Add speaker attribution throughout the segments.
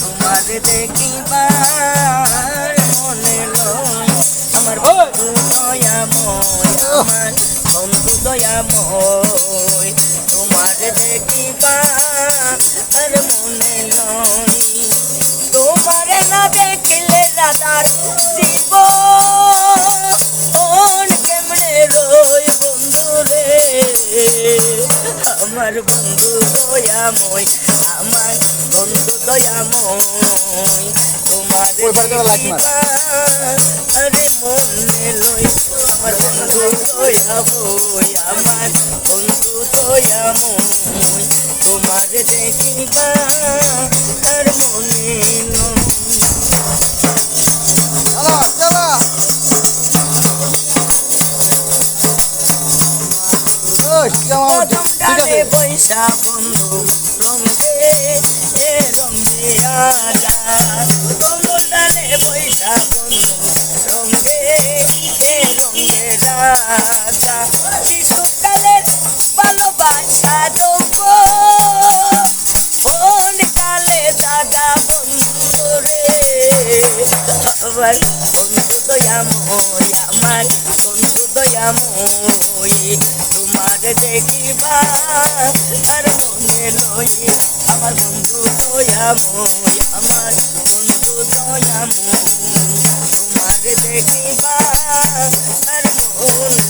Speaker 1: তোমার দেখিবার মনে আমার বন্ধু দয়াময় আমার বন্ধু দয়াময়। তোমার দেখিবার মনে তোমার না দেখিলে রাধার জীবন কেমনে রই বন্ধু রে আমার বন্ধু দয়াময় বন্ধু দয়াময় তোমার। আরে মনে লই আমার বন্ধু দয়াময় আমার বন্ধু দয়াময় তোমার দেখিবা আর মনে লই বৈশা বন্ধু। রাজা শিশুকালের ভালোবাসা যোগ ফোন কালে দাদা বন্ধু রে? আমার বন্ধু দয়াময় আমার বন্ধু দয়াময় তোমার দেখিবা আর মনে লই বন্ধু দয়াময় আমার বন্ধু দয়াময় তোমার দেখিবা আর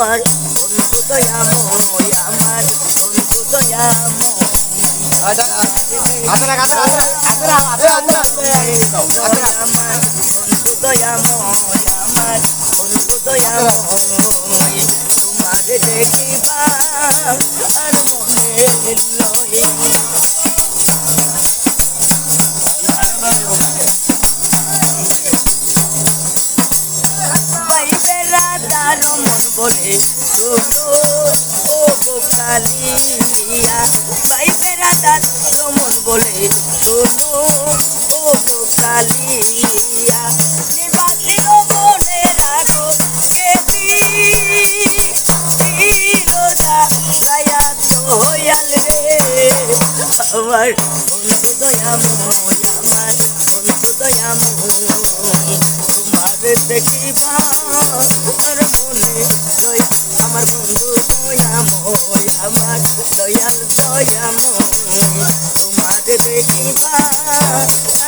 Speaker 1: আমার বন্ধু দয়াময় আমার বন্ধু দয়াময়
Speaker 2: আচ্ছা হাতে রাখ হাতে রাখ
Speaker 1: আমার বন্ধু দয়াময় আমার বন্ধু দয়াময় তোমার দেখিবা আর মনে বলে শোনো ও কালিয়া। পাইবে রাধার মন বলে, শোনো ও কালিয়া গো মনে রাখো সেটি রোজা লায়া দয়াল? আমার বন্ধু দয়াময় আমার বন্ধু দয়াময় তোমার দেখিবা They make it.